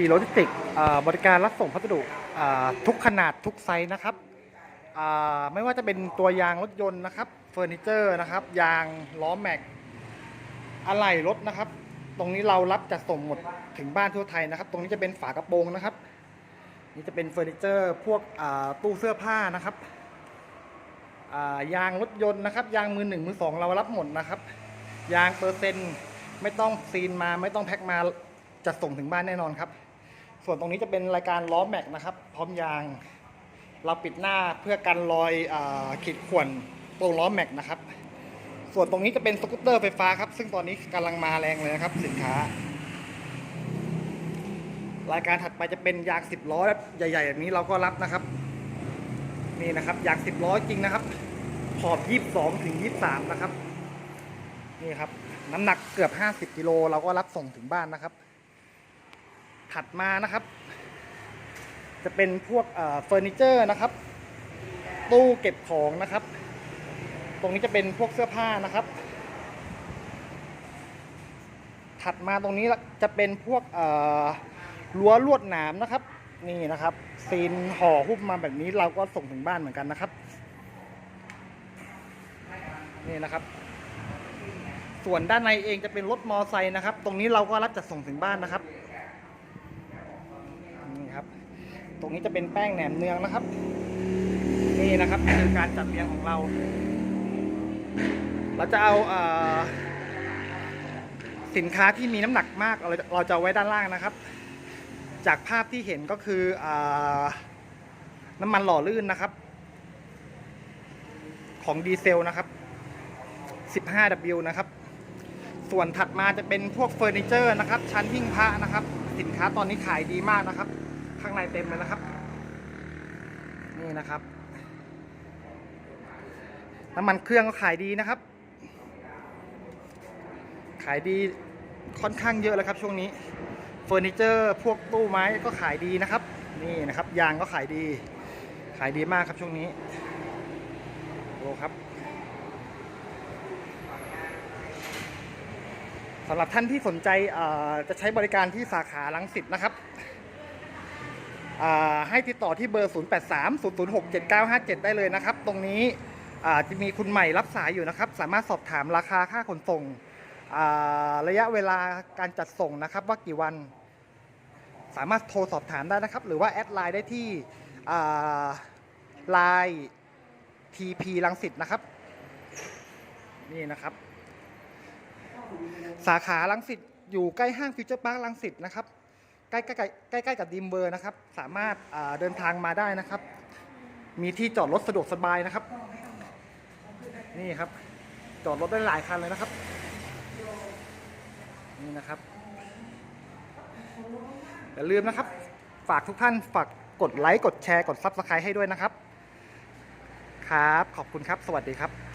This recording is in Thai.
ีโลจิสติกบริการรับส่งพัสดุทุกขนาดทุกไซส์นะครับไม่ว่าจะเป็นตัวยางรถยนต์นะครับเฟอร์นิเจอร์นะครับ ยางล้อแม็กอะไหล่รถนะครับ ตรงนี้เรารับจัดส่งหมดถึงบ้านทั่วไทยนะครับ ตรงนี้จะเป็นฝากระโปรงนะครับ นี่จะเป็นเฟอร์นิเจอร์พวกตู้เสื้อผ้านะครับยางรถยนต์นะครับ ยางมือหนึ่งมือสองเรารับหมดนะครับ ยางเปอร์เซ็นต์ไม่ต้องซีนมาไม่ต้องแพ็คมาจะส่งถึงบ้านแน่นอนครับ ส่วนตรงนี้จะเป็นรายการล้อแม็กนะครับ พร้อมยาง เราปิดหน้าเพื่อกันรอยอขีดข่วนตรงล้อแม็กนะครับ ส่วนตรงนี้จะเป็นสกูตเตอร์ไฟฟ้าครับ ซึ่งตอนนี้กำลังมาแรงเลยนะครับ สินค้า รายการถัดไปจะเป็นยาง10ล้อใหญ่ๆแบบนี้เราก็รับนะครับ นี่นะครับยาง10ล้อจริงนะครับ ขอบ 22 ถึง 23 นะครับ นี่ครับ น้ำหนักเกือบ 50กิโลเราก็รับส่งถึงบ้านนะครับ ถัดมานะครับ จะเป็นพวกเฟอร์นิเจอร์นะครับ ตู้เก็บของนะครับ ตรงนี้จะเป็นพวกเสื้อผ้านะครับ ถัดมาตรงนี้จะเป็นพวกรั้วลวดหนามนะครับ นี่นะครับซีนห่อหุ้มมาแบบนี้เราก็ส่งถึงบ้านเหมือนกันนะครับ นี่นะครับส่วนด้านในเองจะเป็นรถมอไซค์นะครับ ตรงนี้เราก็รับจัดส่งถึงบ้านนะครับ นี่ครับ ตรงนี้จะเป็นแป้งแหนมเนืองนะครับ นี่นะครับคือการจัดเรียงของเรา เราจะเอาเออสินค้าที่มีน้ำหนักมากเราเราจะเอาไว้ด้านล่างนะครับ จากภาพที่เห็นก็คืออน้ำมันหล่อลื่นนะครับ ของดีเซลนะครับ 15W นะครับ ส่วนถัดมาจะเป็นพวกเฟอร์นิเจอร์นะครับ ชั้นหิ้งพระนะครับ สินค้าตอนนี้ขายดีมากนะครับ ข้างในเต็มเลยนะครับ นี่นะครับ น้ำมันเครื่องก็ขายดีนะครับ ขายดีค่อนข้างเยอะเลยครับช่วงนี้เฟอร์นิเจอร์พวกตู้ไม้ก็ขายดีนะครับ นี่นะครับยางก็ขายดี ขายดีมากครับช่วงนี้โอ้ครับสำหรับท่านที่สนใจจะใช้บริการที่สาขาลังสิตนะครับ ให้ติดต่อที่เบอร์ 0830067957 ได้เลยนะครับ ตรงนี้จะมีคุณใหม่รับสายอยู่นะครับ สามารถสอบถามราคาค่าขนส่งระยะเวลาการจัดส่งนะครับว่ากี่วัน สามารถโทรสอบถามได้นะครับ หรือว่าแอดไลน์ได้ที่ไลน์ TP ลังสิตนะครับ นี่นะครับ สาขาลังสิตอยู่ใกล้ห้างฟิวเจอร์พาร์คลังสิตนะครับ ใกล้ใกล้ใกล้ใกล้กับดิมเบอร์นะครับ สามารถเดินทางมาได้นะครับ มีที่จอดรถสะดวกสบายนะครับ นี่ครับ จอดรถได้หลายคันเลยนะครับ นี่นะครับอย่าลืมนะครับ ฝากทุกท่านฝากกดไลค์กดแชร์กดซับสไครต์ให้ด้วยนะครับ ครับ ขอบคุณครับ สวัสดีครับ